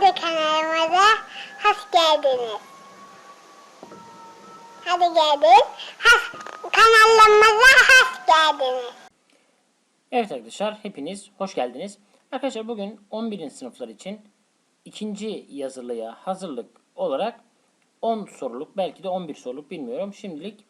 Hadi kanalımıza hoş geldiniz. Hadi geldin. Has, kanalımıza hoş geldiniz. Evet arkadaşlar hepiniz hoş geldiniz. Arkadaşlar bugün 11. sınıflar için ikinci yazılıya hazırlık olarak 10 soruluk belki de 11 soruluk bilmiyorum. Şimdilik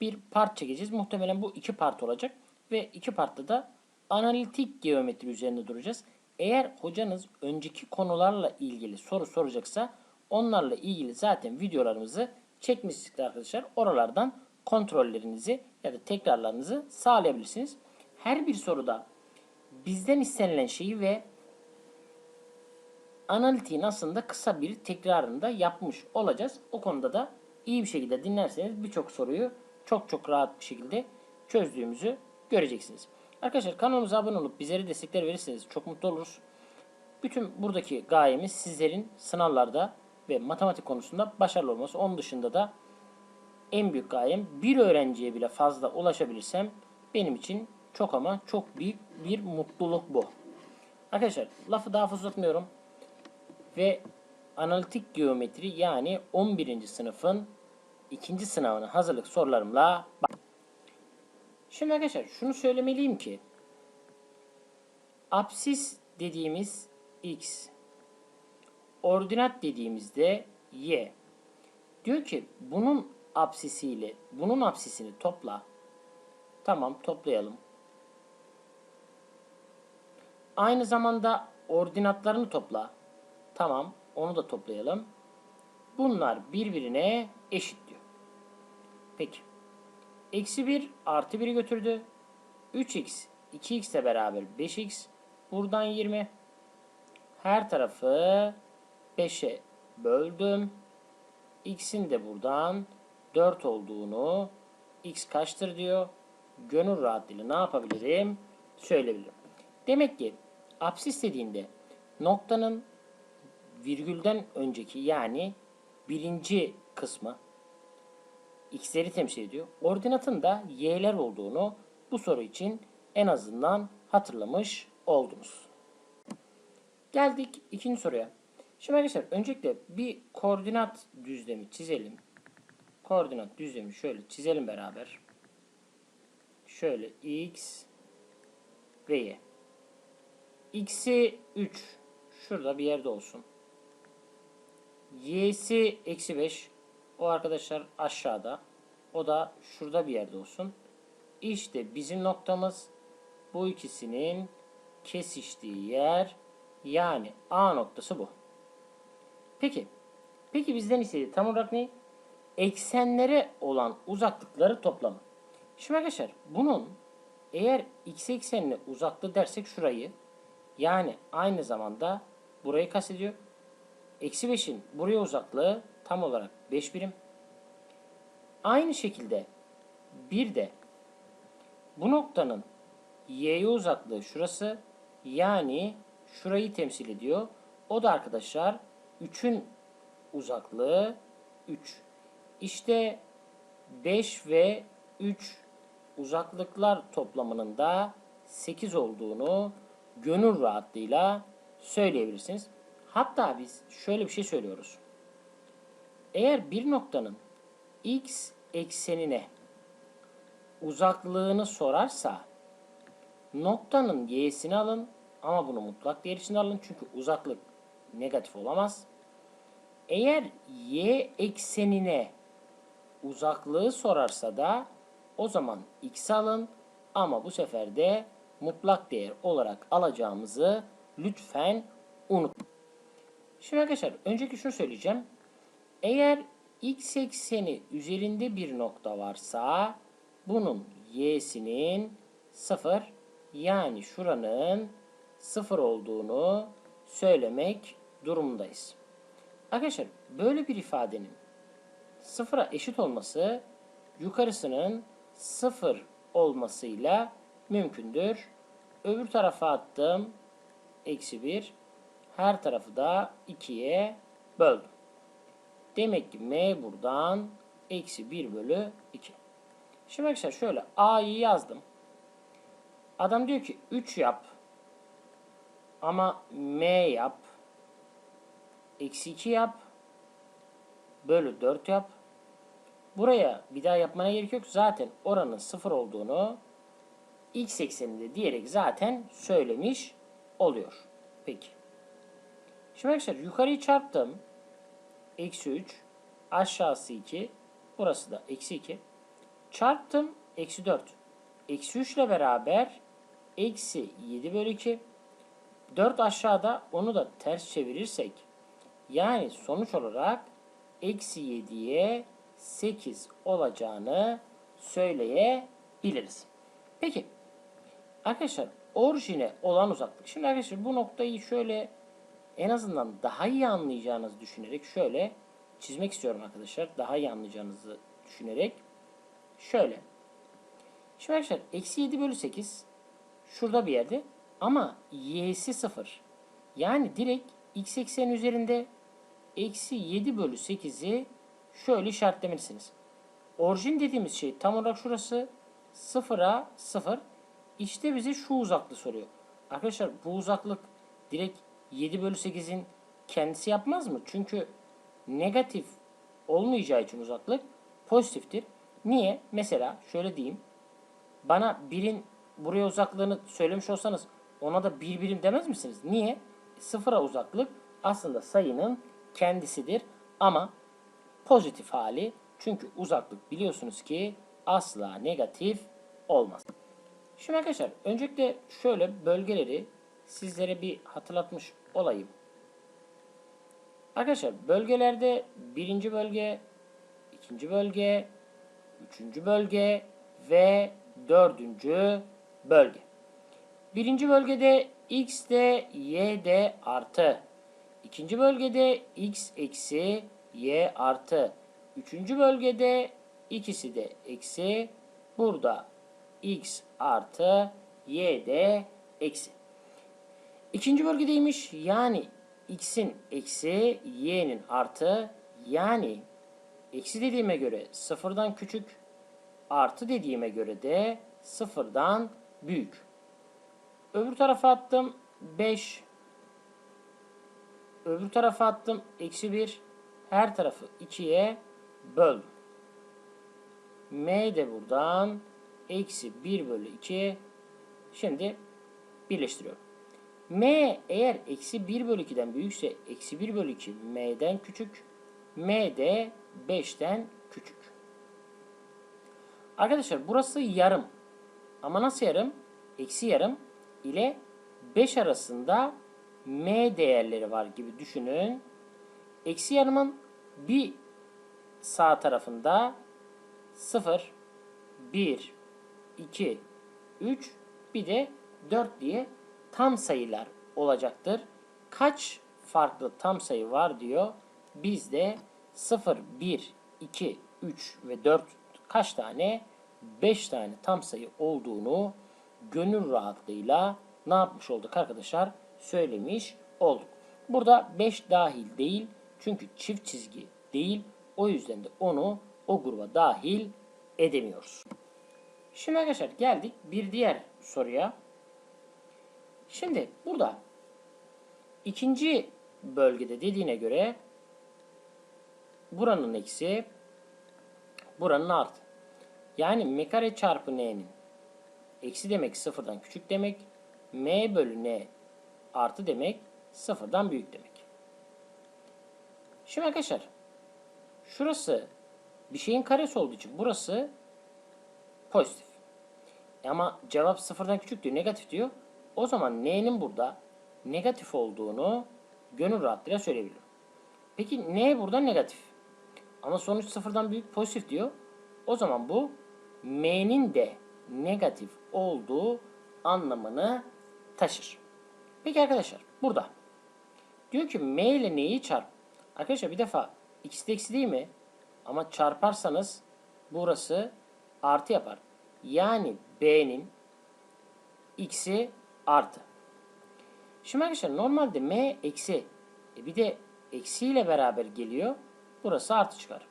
bir part çekeceğiz. Muhtemelen bu iki part olacak. Ve iki partta da analitik geometri üzerinde duracağız. Eğer hocanız önceki konularla ilgili soru soracaksa onlarla ilgili zaten videolarımızı çekmiştik arkadaşlar. Oralardan kontrollerinizi ya da tekrarlarınızı sağlayabilirsiniz. Her bir soruda bizden istenilen şeyi ve analitiğin aslında kısa bir tekrarını da yapmış olacağız. O konuda da iyi bir şekilde dinlerseniz birçok soruyu çok çok rahat bir şekilde çözdüğümüzü göreceksiniz. Arkadaşlar kanalımıza abone olup bizlere destekler verirseniz çok mutlu oluruz. Bütün buradaki gayemiz sizlerin sınavlarda ve matematik konusunda başarılı olması. Onun dışında da en büyük gayem bir öğrenciye bile fazla ulaşabilirsem benim için çok ama çok büyük bir mutluluk bu. Arkadaşlar lafı daha fazla uzatmıyorum. Ve analitik geometri yani 11. sınıfın ikinci sınavına hazırlık sorularımla. Şimdi arkadaşlar şunu söylemeliyim ki apsis dediğimiz x ordinat dediğimizde y. Diyor ki bunun apsisiyle bunun apsisini topla. Tamam toplayalım. Aynı zamanda ordinatlarını topla. Tamam onu da toplayalım. Bunlar birbirine eşit diyor. Peki. Eksi 1 artı 1'i götürdü. 3x 2x ile beraber 5x. Buradan 20. Her tarafı 5'e böldüm. x'in de buradan 4 olduğunu x kaçtır diyor. Gönül rahatlığıyla ne yapabilirim? Söyleyebilirim. Demek ki apsis dediğinde noktanın virgülden önceki yani birinci kısmı x'leri temsil ediyor. Ordinatın da y'ler olduğunu bu soru için en azından hatırlamış oldunuz. Geldik ikinci soruya. Şimdi arkadaşlar öncelikle bir koordinat düzlemi çizelim. Koordinat düzlemi şöyle çizelim beraber. Şöyle x ve y. x'i 3 şurada bir yerde olsun. y'si eksi 5 o arkadaşlar aşağıda. O da şurada bir yerde olsun. İşte bizim noktamız bu ikisinin kesiştiği yer yani A noktası bu. Peki. Peki bizden istediği tam olarak ne? Eksenlere olan uzaklıkları toplamı. Şimdi arkadaşlar bunun eğer x eksenine uzaklığı dersek şurayı yani aynı zamanda burayı kastediyor. Eksi 5'in buraya uzaklığı tam olarak 5 birim. Aynı şekilde bir de bu noktanın y'ye uzaklığı şurası yani şurayı temsil ediyor. O da arkadaşlar 3'ün uzaklığı 3. İşte 5 ve 3 uzaklıklar toplamının da 8 olduğunu gönül rahatlığıyla söyleyebilirsiniz. Hatta biz şöyle bir şey söylüyoruz. Eğer bir noktanın x eksenine uzaklığını sorarsa noktanın y'sini alın ama bunu mutlak değer içinde alın çünkü uzaklık negatif olamaz. Eğer y eksenine uzaklığı sorarsa da o zaman x alın ama bu sefer de mutlak değer olarak alacağımızı lütfen unutmayın. Şimdi arkadaşlar önceki şunu söyleyeceğim. Eğer x ekseni üzerinde bir nokta varsa bunun y'sinin 0 yani şuranın 0 olduğunu söylemek durumundayız. Arkadaşlar böyle bir ifadenin sıfıra eşit olması yukarısının 0 olmasıyla mümkündür. Öbür tarafa attım. Eksi 1. Her tarafı da 2'ye böldüm. Demek ki m buradan eksi 1 bölü 2. Şimdi arkadaşlar şöyle a'yı yazdım. Adam diyor ki 3 yap. Ama m yap. eksi 2 yap. Bölü 4 yap. Buraya bir daha yapmana gerek yok. Zaten oranın 0 olduğunu x ekseninde diyerek zaten söylemiş oluyor. Peki. Şimdi arkadaşlar yukarıyı çarptım. Eksi 3. Aşağısı 2. Burası da eksi 2. Çarptım. Eksi 4. Eksi 3 ile beraber eksi 7 bölü 2. 4 aşağıda onu da ters çevirirsek yani sonuç olarak eksi 7'ye 8 olacağını söyleyebiliriz. Peki arkadaşlar orijine olan uzaklık. Şimdi arkadaşlar bu noktayı şöyle en azından daha iyi anlayacağınızı düşünerek şöyle çizmek istiyorum arkadaşlar. Daha iyi anlayacağınızı düşünerek şöyle. Şimdi arkadaşlar eksi 7 bölü 8 şurada bir yerde ama y'si 0. Yani direkt x eksen üzerinde eksi 7 bölü 8'i şöyle işaretlemelisiniz. Orijin dediğimiz şey tam olarak şurası 0'a 0. İşte bize şu uzaklığı soruyor. Arkadaşlar bu uzaklık direkt 7 bölü 8'in kendisi yapmaz mı? Çünkü negatif olmayacağı için uzaklık pozitiftir. Niye? Mesela şöyle diyeyim. Bana birin buraya uzaklığını söylemiş olsanız ona da bir birim demez misiniz? Niye? Sıfıra uzaklık aslında sayının kendisidir ama pozitif hali çünkü uzaklık biliyorsunuz ki asla negatif olmaz. Şimdi arkadaşlar öncelikle şöyle bölgeleri sizlere bir hatırlatmış olayım. Arkadaşlar bölgelerde birinci bölge, ikinci bölge, üçüncü bölge ve dördüncü bölge. Birinci bölgede x de y de artı. İkinci bölgede x eksi y artı. Üçüncü bölgede ikisi de eksi. Burada x artı y de eksi. İkinci bölgedeymiş yani x'in eksi y'nin artı yani eksi dediğime göre sıfırdan küçük artı dediğime göre de sıfırdan büyük. Öbür tarafa attım 5. Öbür tarafa attım eksi 1. Her tarafı 2'ye böldüm. M de buradan eksi 1 bölü 2. Şimdi birleştiriyorum. M eğer eksi 1 bölü 2'den büyükse eksi 1 bölü 2 M'den küçük. M de 5'ten küçük. Arkadaşlar burası yarım. Ama nasıl yarım? Eksi yarım ile 5 arasında M değerleri var gibi düşünün. Eksi yarımın bir sağ tarafında 0, 1, 2, 3 bir de 4 diye tam sayılar olacaktır. Kaç farklı tam sayı var diyor. Bizde 0, 1, 2, 3 ve 4 kaç tane? 5 tane tam sayı olduğunu gönül rahatlığıyla ne yapmış olduk arkadaşlar? Söylemiş olduk. Burada 5 dahil değil. Çünkü çift çizgi değil. O yüzden de onu o gruba dahil edemiyoruz. Şimdi arkadaşlar geldik bir diğer soruya. Şimdi burada ikinci bölgede dediğine göre buranın eksi buranın artı. Yani m kare çarpı n'nin eksi demek sıfırdan küçük demek. m bölü n artı demek sıfırdan büyük demek. Şimdi arkadaşlar şurası bir şeyin karesi olduğu için burası pozitif. Ama cevap sıfırdan küçük diyor, negatif diyor. O zaman n'nin burada negatif olduğunu gönül rahatlığıyla söyleyebilirim. Peki n burada negatif. Ama sonuç sıfırdan büyük pozitif diyor. O zaman bu m'nin de negatif olduğu anlamını taşır. Peki arkadaşlar burada diyor ki m ile n'yi çarp. Arkadaşlar bir defa ikisi de eksi değil mi? Ama çarparsanız burası artı yapar. Yani b'nin x'i artı. Şimdi arkadaşlar normalde m eksi. E bir de eksiyle beraber geliyor. Burası artı çıkar.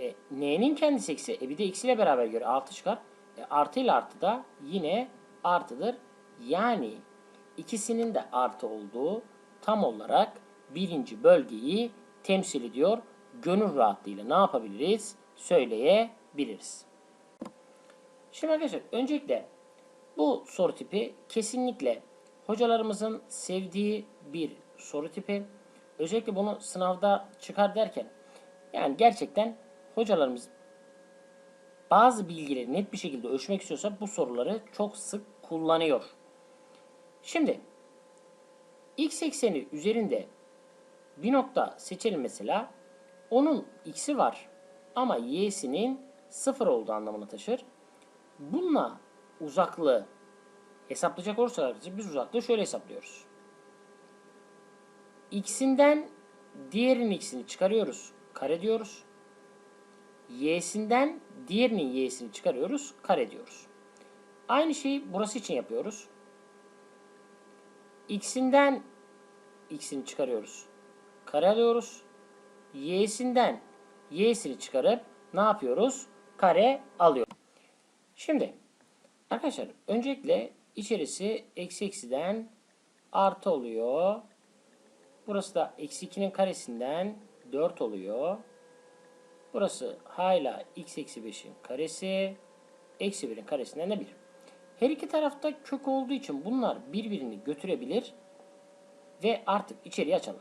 E, n'nin kendisi eksi. E bir de eksiyle beraber göre artı çıkar. E, artı ile artı da yine artıdır. Yani ikisinin de artı olduğu tam olarak birinci bölgeyi temsil ediyor. Gönül rahatlığıyla ne yapabiliriz? Söyleyebiliriz. Şimdi arkadaşlar öncelikle bu soru tipi kesinlikle hocalarımızın sevdiği bir soru tipi. Özellikle bunu sınavda çıkar derken yani gerçekten hocalarımız bazı bilgileri net bir şekilde ölçmek istiyorsa bu soruları çok sık kullanıyor. Şimdi x ekseni üzerinde bir nokta seçelim mesela. Onun x'i var ama y'sinin sıfır olduğu anlamına taşır. Bununla uzaklığı hesaplayacak olursak biz uzaklığı şöyle hesaplıyoruz. X'inden diğerinin x'ini çıkarıyoruz. Kare diyoruz. Y'sinden diğerinin y'sini çıkarıyoruz. Kare diyoruz. Aynı şeyi burası için yapıyoruz. X'inden x'ini çıkarıyoruz. Kare alıyoruz. Y'sinden y'sini çıkarıp ne yapıyoruz? Kare alıyoruz. Şimdi arkadaşlar öncelikle içerisi eksi eksiden artı oluyor. Burası da eksi 2'nin karesinden 4 oluyor. Burası hala x eksi 5'in karesi. Eksi 1'in karesinden de 1. Her iki tarafta kök olduğu için bunlar birbirini götürebilir. Ve artık içeriye açalım.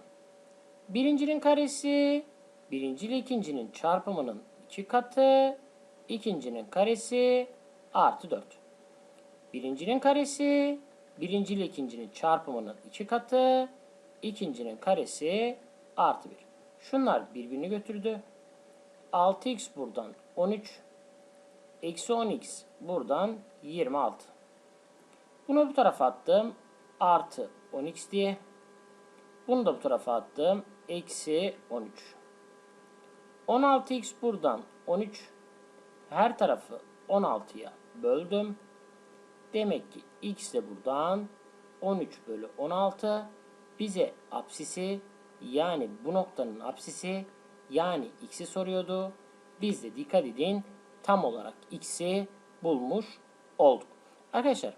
Birincinin karesi birinci ile ikincinin çarpımının iki katı. ikincinin karesi artı 4. Birincinin karesi birinci ile ikincinin çarpımının iki katı. ikincinin karesi artı 1. Şunlar birbirini götürdü. 6x buradan 13. Eksi 10x buradan 26. Bunu bu tarafa attım. Artı 10x diye. Bunu da bu tarafa attım. Eksi 13. 16x buradan 13. Her tarafı 16'ya böldüm. Demek ki x de buradan 13 bölü 16 bize apsisi yani bu noktanın apsisi yani x'i soruyordu. Biz de dikkat edin tam olarak x'i bulmuş olduk. Arkadaşlar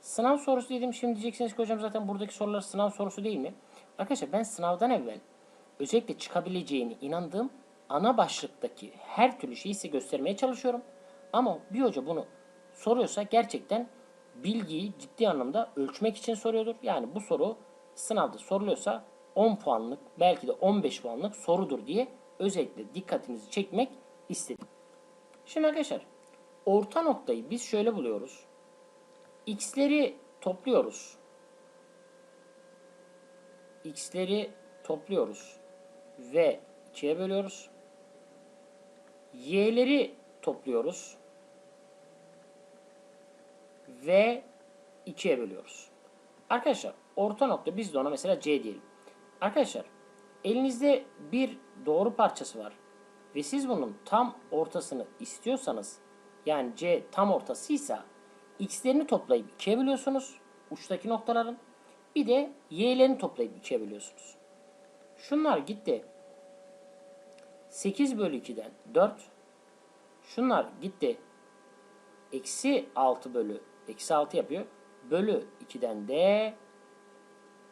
sınav sorusu dedim. Şimdi diyeceksiniz ki hocam zaten buradaki sorular sınav sorusu değil mi? Arkadaşlar ben sınavdan evvel özellikle çıkabileceğini inandığım ana başlıktaki her türlü şeyi size göstermeye çalışıyorum. Ama bir hoca bunu soruyorsa gerçekten bilgiyi ciddi anlamda ölçmek için soruyordur. Yani bu soru sınavda soruluyorsa 10 puanlık belki de 15 puanlık sorudur diye özellikle dikkatinizi çekmek istedim. Şimdi arkadaşlar orta noktayı biz şöyle buluyoruz. X'leri topluyoruz. X'leri topluyoruz ve 2'ye bölüyoruz. Y'leri topluyoruz ve 2'ye bölüyoruz. Arkadaşlar orta nokta biz de ona mesela C diyelim. Arkadaşlar elinizde bir doğru parçası var ve siz bunun tam ortasını istiyorsanız yani C tam ortasıysa x'lerini toplayıp 2'ye bölüyorsunuz uçtaki noktaların bir de y'lerini toplayıp 2'ye bölüyorsunuz. Şunlar gitti. 8 bölü 2'den 4. Şunlar gitti. Eksi 6 bölü eksi 6 yapıyor. Bölü 2'den de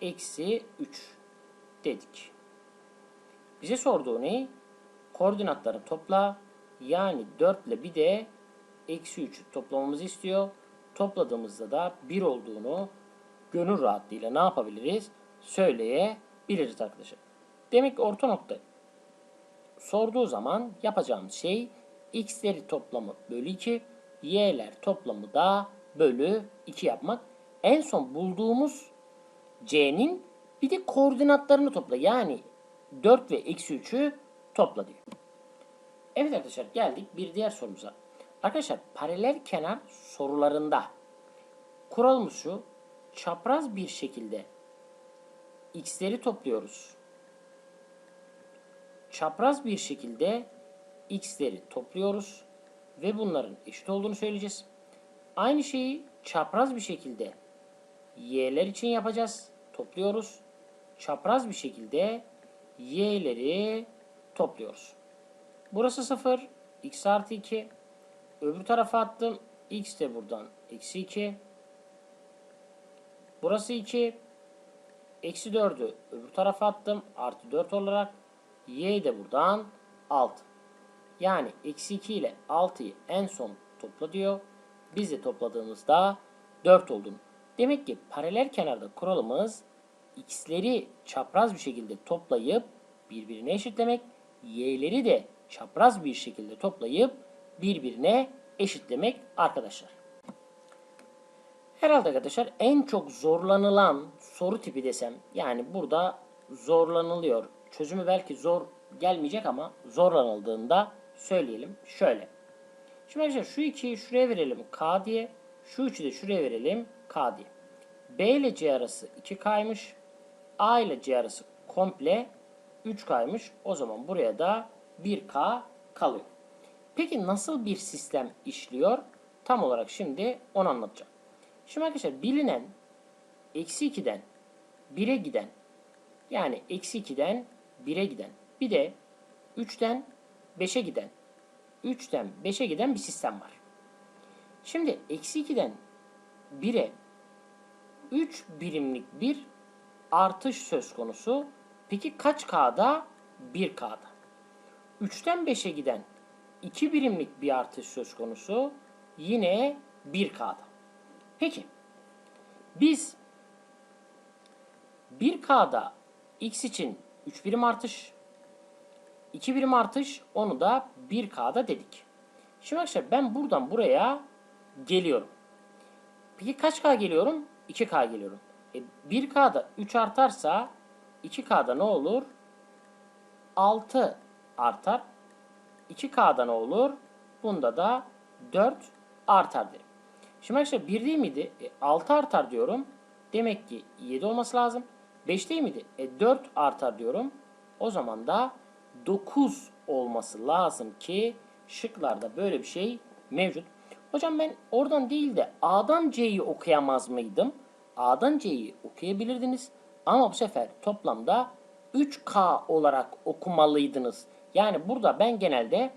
eksi 3 dedik. Bize sorduğu ne? Koordinatları topla. Yani 4 ile bir de eksi 3'ü toplamamızı istiyor. Topladığımızda da 1 olduğunu gönül rahatlığıyla ne yapabiliriz? Söyleyebiliriz arkadaşlar. Demek ki orta nokta sorduğu zaman yapacağımız şey x'leri toplamı bölü 2, y'ler toplamı da bölü 2 yapmak. En son bulduğumuz c'nin bir de koordinatlarını topla. Yani 4 ve eksi 3'ü topla diyor. Evet arkadaşlar geldik bir diğer sorumuza. Arkadaşlar paralel kenar sorularında kuralımız şu. Çapraz bir şekilde x'leri topluyoruz. Çapraz bir şekilde x'leri topluyoruz ve bunların eşit olduğunu söyleyeceğiz. Aynı şeyi çapraz bir şekilde y'ler için yapacağız. Topluyoruz. Çapraz bir şekilde y'leri topluyoruz. Burası 0. x artı 2. Öbür tarafa attım. x de buradan eksi 2. Burası 2. Eksi 4'ü öbür tarafa attım. Artı 4 olarak. Y de buradan 6. Yani eksi 2 ile 6'yı en son topla diyor. Biz de topladığımızda 4 olduğunu. Demek ki paralel kenarda kuralımız x'leri çapraz bir şekilde toplayıp birbirine eşitlemek, y'leri de çapraz bir şekilde toplayıp birbirine eşitlemek arkadaşlar. Herhalde arkadaşlar en çok zorlanılan soru tipi desem yani burada zorlanılıyor. Çözümü belki zor gelmeyecek ama zorlanıldığında söyleyelim şöyle. Şimdi arkadaşlar şu 2'yi şuraya verelim k diye. Şu 3'ü de şuraya verelim k diye. B ile C arası 2K'ymış. A ile C arası komple 3K'ymış. O zaman buraya da 1K kalıyor. Peki nasıl bir sistem işliyor? Tam olarak şimdi onu anlatacağım. Şimdi arkadaşlar bilinen eksi 2'den 1'e giden yani eksi 2'den 1'e giden bir de 3'ten 5'e giden 3'ten 5'e giden bir sistem var. Şimdi eksi 2'den 1'e 3 birimlik bir artış söz konusu. Peki kaç K'da? 1 K'da. 3'ten 5'e giden 2 birimlik bir artış söz konusu. Yine 1 K'da. Peki biz 1K'da x için 3 birim artış 2 birim artış onu da 1K'da dedik. Şimdi arkadaşlar ben buradan buraya geliyorum. Peki kaç K geliyorum? 2K geliyorum. E, 1K'da 3 artarsa 2K'da ne olur? 6 artar. 2K'da ne olur? Bunda da 4 artar derim. Şimdi arkadaşlar 1 değil miydi? E, 6 artar diyorum. Demek ki 7 olması lazım. 5 değil miydi? E, 4 artar diyorum. O zaman da 9 olması lazım ki şıklarda böyle bir şey mevcut. Hocam ben oradan değil de A'dan C'yi okuyamaz mıydım? A'dan C'yi okuyabilirdiniz. Ama bu sefer toplamda 3K olarak okumalıydınız. Yani burada ben genelde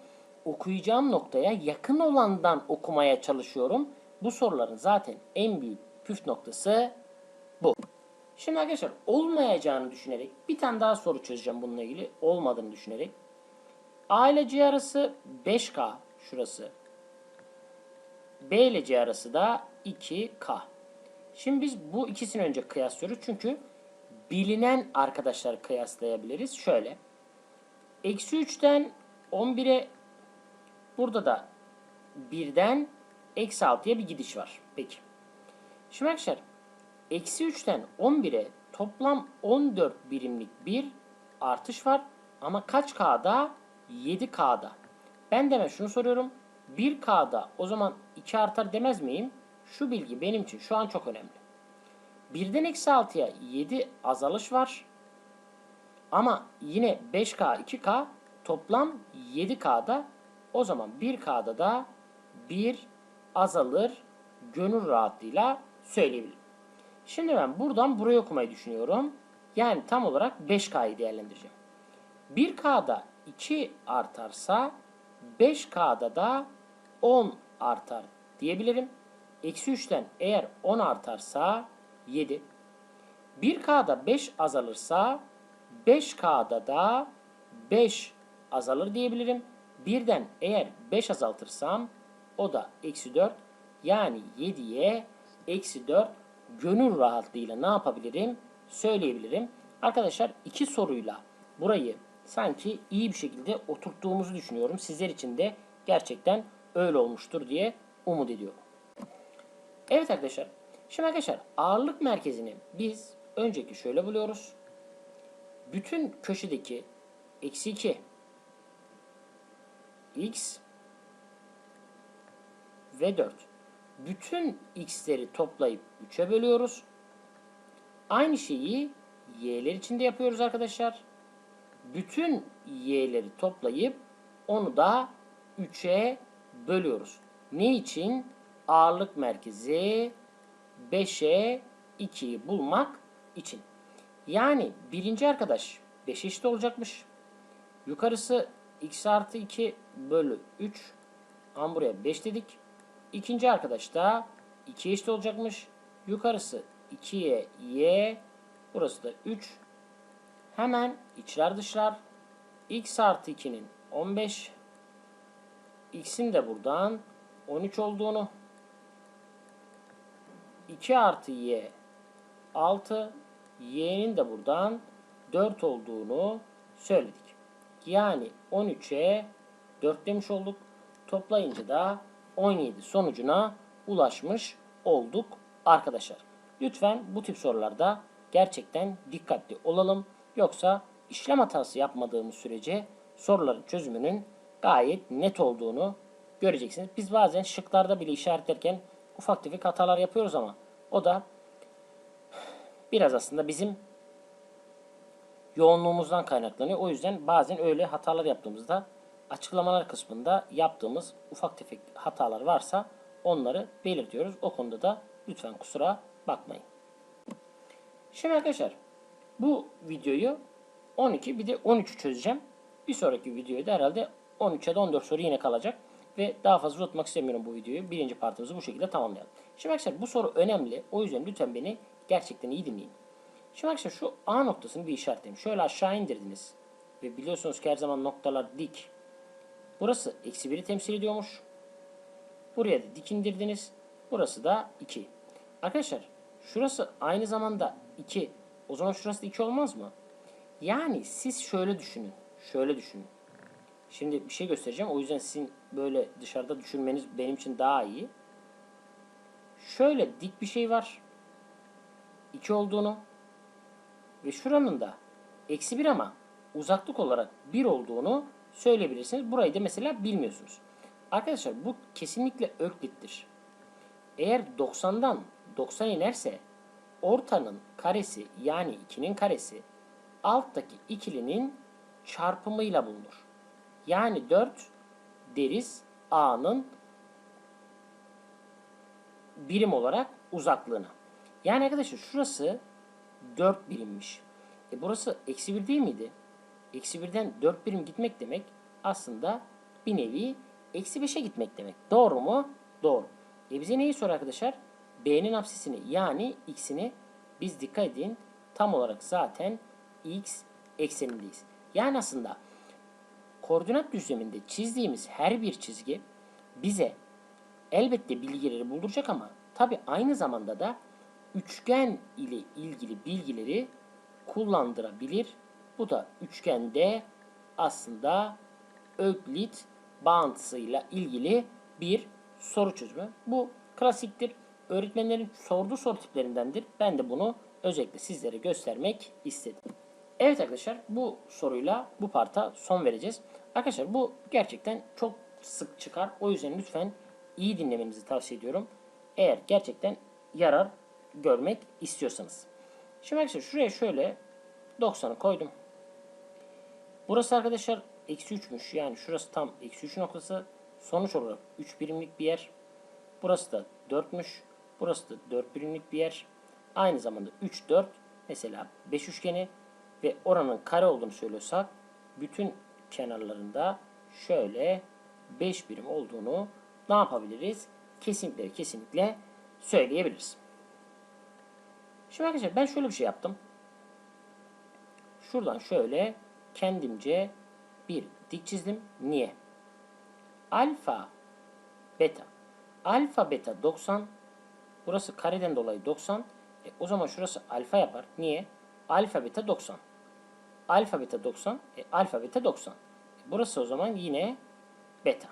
okuyacağım noktaya yakın olandan okumaya çalışıyorum. Bu soruların zaten en büyük püf noktası bu. Şimdi arkadaşlar olmayacağını düşünerek bir tane daha soru çözeceğim bununla ilgili. Olmadığını düşünerek. A ile C arası 5K şurası. B ile C arası da 2K. Şimdi biz bu ikisini önce kıyaslıyoruz. Çünkü bilinen arkadaşlar kıyaslayabiliriz. Şöyle. Eksi 3'ten 11'e burada da 1'den eksi 6'ya bir gidiş var. Peki. Şimdi arkadaşlar eksi 3'ten 11'e toplam 14 birimlik bir artış var. Ama kaç K'da? 7K'da. Ben deme şunu soruyorum. 1K'da o zaman 2 artar demez miyim? Şu bilgi benim için şu an çok önemli. 1'den eksi 6'ya 7 azalış var. Ama yine 5K, 2K toplam 7K'da. O zaman 1K'da da 1 azalır gönül rahatlığıyla söyleyebilirim. Şimdi ben buradan buraya okumayı düşünüyorum. Yani tam olarak 5K'yı değerlendireceğim. 1K'da 2 artarsa 5K'da da 10 artar diyebilirim. Eksi 3'ten eğer 10 artarsa 7. 1K'da 5 azalırsa 5K'da da 5 azalır diyebilirim. Birden eğer 5 azaltırsam o da eksi 4. Yani 7'ye eksi 4 gönül rahatlığıyla ne yapabilirim? Söyleyebilirim. Arkadaşlar iki soruyla burayı sanki iyi bir şekilde oturttuğumuzu düşünüyorum. Sizler için de gerçekten öyle olmuştur diye umut ediyorum. Evet arkadaşlar. Şimdi arkadaşlar ağırlık merkezini biz önceki şöyle buluyoruz. Bütün köşedeki eksi 2 x ve 4. Bütün x'leri toplayıp 3'e bölüyoruz. Aynı şeyi y'ler için de yapıyoruz arkadaşlar. Bütün y'leri toplayıp onu da 3'e bölüyoruz. Ne için? Ağırlık merkezi 5'e 2'yi bulmak için. Yani birinci arkadaş 5 eşit olacakmış. Yukarısı x artı 2 bölü 3. Ama buraya 5 dedik. İkinci arkadaş da 2 eşit olacakmış. Yukarısı 2'ye y Burası da 3. Hemen içler dışlar. x artı 2'nin 15. x'in de buradan 13 olduğunu 2 artı y 6 y'nin de buradan 4 olduğunu söyledik. Yani 13'e 4 demiş olduk. Toplayınca da 17 sonucuna ulaşmış olduk arkadaşlar. Lütfen bu tip sorularda gerçekten dikkatli olalım. Yoksa işlem hatası yapmadığımız sürece soruların çözümünün gayet net olduğunu göreceksiniz. Biz bazen şıklarda bile işaretlerken ufak tefek hatalar yapıyoruz ama o da biraz aslında bizim yoğunluğumuzdan kaynaklanıyor. O yüzden bazen öyle hatalar yaptığımızda açıklamalar kısmında yaptığımız ufak tefek hatalar varsa onları belirtiyoruz. O konuda da lütfen kusura bakmayın. Şimdi arkadaşlar bu videoyu 12 bir de 13'ü çözeceğim. Bir sonraki videoda da herhalde 13 ya da 14 soru yine kalacak. Ve daha fazla uzatmak istemiyorum bu videoyu. Birinci partımızı bu şekilde tamamlayalım. Şimdi arkadaşlar bu soru önemli. O yüzden lütfen beni gerçekten iyi dinleyin. Şimdi arkadaşlar şu A noktasını bir işaretleyin. Şöyle aşağı indirdiniz. Ve biliyorsunuz ki her zaman noktalar dik. Burası eksi 1'i temsil ediyormuş. Buraya da dik indirdiniz. Burası da 2. Arkadaşlar şurası aynı zamanda 2. O zaman şurası da 2 olmaz mı? Yani siz şöyle düşünün. Şöyle düşünün. Şimdi bir şey göstereceğim. O yüzden sizin böyle dışarıda düşünmeniz benim için daha iyi. Şöyle dik bir şey var. 2 olduğunu ve şuranın da eksi 1 ama uzaklık olarak 1 olduğunu söyleyebilirsiniz. Burayı da mesela bilmiyorsunuz. Arkadaşlar bu kesinlikle Öklit'tir. Eğer 90'dan 90 inerse ortanın karesi yani 2'nin karesi alttaki ikilinin çarpımıyla bulunur. Yani 4 deriz A'nın birim olarak uzaklığına. Yani arkadaşlar şurası 4 birimmiş. E burası eksi 1 değil miydi? Eksi 1'den 4 birim gitmek demek aslında bir nevi eksi 5'e gitmek demek. Doğru mu? Doğru. E bize neyi sor arkadaşlar? B'nin apsisini yani x'ini biz dikkat edin tam olarak zaten x eksenindeyiz. Yani aslında koordinat düzleminde çizdiğimiz her bir çizgi bize elbette bilgileri bulduracak ama tabi aynı zamanda da üçgen ile ilgili bilgileri kullandırabilir. Bu da üçgende aslında Öklit bağıntısıyla ilgili bir soru çözümü. Bu klasiktir. Öğretmenlerin sorduğu soru tiplerindendir. Ben de bunu özellikle sizlere göstermek istedim. Evet arkadaşlar bu soruyla bu parta son vereceğiz. Arkadaşlar bu gerçekten çok sık çıkar. O yüzden lütfen iyi dinlemenizi tavsiye ediyorum. Eğer gerçekten yarar görmek istiyorsanız. Şimdi arkadaşlar şuraya şöyle 90'ı koydum. Burası arkadaşlar eksi 3'müş. Yani şurası tam eksi 3 noktası. Sonuç olarak 3 birimlik bir yer. Burası da 4'müş. Burası da 4 birimlik bir yer. Aynı zamanda 3, 4 mesela 5 üçgeni ve oranın kare olduğunu söylüyorsak bütün kenarlarında şöyle 5 birim olduğunu ne yapabiliriz? Kesinlikle kesinlikle söyleyebiliriz. Şimdi arkadaşlar ben şöyle bir şey yaptım. Şuradan şöyle kendimce bir dik çizdim. Niye? Alfa, beta. Alfa, beta 90. Burası kareden dolayı 90. E, o zaman şurası alfa yapar. Niye? Alfa, beta 90. Alfa, beta 90. E, alfa, beta 90. E, burası o zaman yine beta.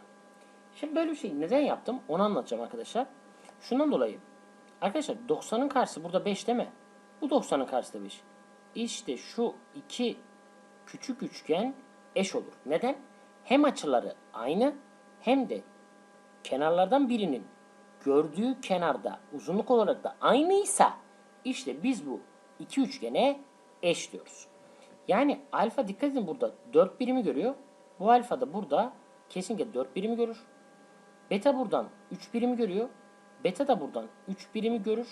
Şimdi böyle bir şey neden yaptım? Onu anlatacağım arkadaşlar. Şundan dolayı. Arkadaşlar 90'ın karşısı burada 5 değil mi? Bu 90'ın karşısı da 5. İşte şu iki küçük üçgen eş olur. Neden? Hem açıları aynı hem de kenarlardan birinin gördüğü kenarda uzunluk olarak da aynıysa işte biz bu iki üçgene eş diyoruz. Yani alfa dikkat edin burada 4 birimi görüyor. Bu alfa da burada kesinlikle 4 birimi görür. Beta buradan 3 birimi görüyor. Beta da buradan 3 birimi görür.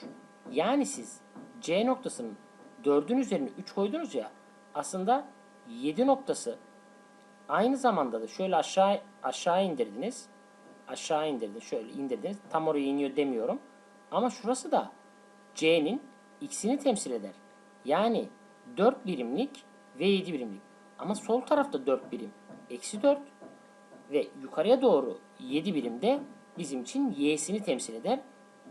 Yani siz C noktasının 4'ün üzerine 3 koydunuz ya aslında 7 noktası aynı zamanda da şöyle aşağı aşağı indirdiniz. Aşağı indirdiniz. Şöyle indirdiniz. Tam oraya iniyor demiyorum. Ama şurası da C'nin x'ini temsil eder. Yani 4 birimlik ve 7 birimlik. Ama sol tarafta 4 birim. Eksi 4 ve yukarıya doğru 7 birimde bizim için y'sini temsil eder.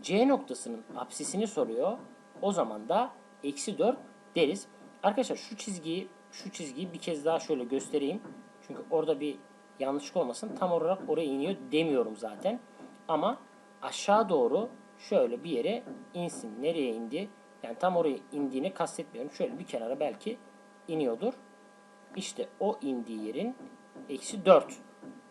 C noktasının apsisini soruyor. O zaman da eksi 4 deriz. Arkadaşlar şu çizgiyi şu çizgiyi bir kez daha şöyle göstereyim. Çünkü orada bir yanlışlık olmasın. Tam olarak oraya iniyor demiyorum zaten. Ama aşağı doğru şöyle bir yere insin. Nereye indi? Yani tam oraya indiğini kastetmiyorum. Şöyle bir kenara belki iniyordur. İşte o indiği yerin eksi 4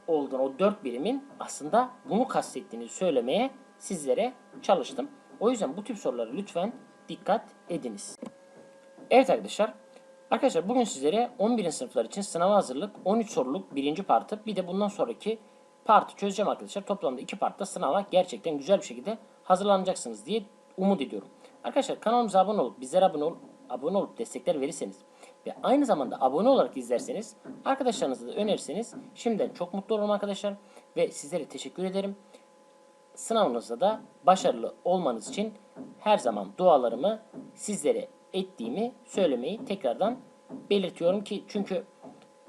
olduğunu, o 4 birimin aslında bunu kastettiğini söylemeye sizlere çalıştım. O yüzden bu tip sorulara lütfen dikkat ediniz. Evet arkadaşlar. Arkadaşlar bugün sizlere 11. sınıflar için sınava hazırlık 13 soruluk birinci partı bir de bundan sonraki partı çözeceğim arkadaşlar. Toplamda iki partta sınava gerçekten güzel bir şekilde hazırlanacaksınız diye umut ediyorum. Arkadaşlar kanalımıza abone olup bizlere abone olup, abone olup destekler verirseniz ve aynı zamanda abone olarak izlerseniz arkadaşlarınıza da önerirseniz şimdiden çok mutlu olurum arkadaşlar ve sizlere teşekkür ederim. Sınavınızda da başarılı olmanız için her zaman dualarımı sizlere ettiğimi söylemeyi tekrardan belirtiyorum ki çünkü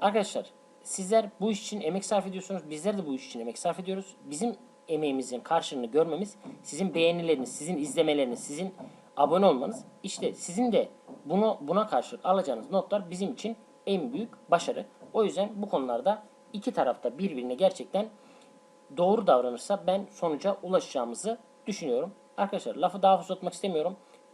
arkadaşlar sizler bu iş için emek sarf ediyorsunuz. Bizler de bu iş için emek sarf ediyoruz. Bizim emeğimizin karşılığını görmemiz, sizin beğenileriniz, sizin izlemeleriniz, sizin abone olmanız işte sizin de bunu buna karşılık alacağınız notlar bizim için en büyük başarı. O yüzden bu konularda iki tarafta birbirine gerçekten doğru davranırsa ben sonuca ulaşacağımızı düşünüyorum. Arkadaşlar lafı daha uzatmak istemiyorum.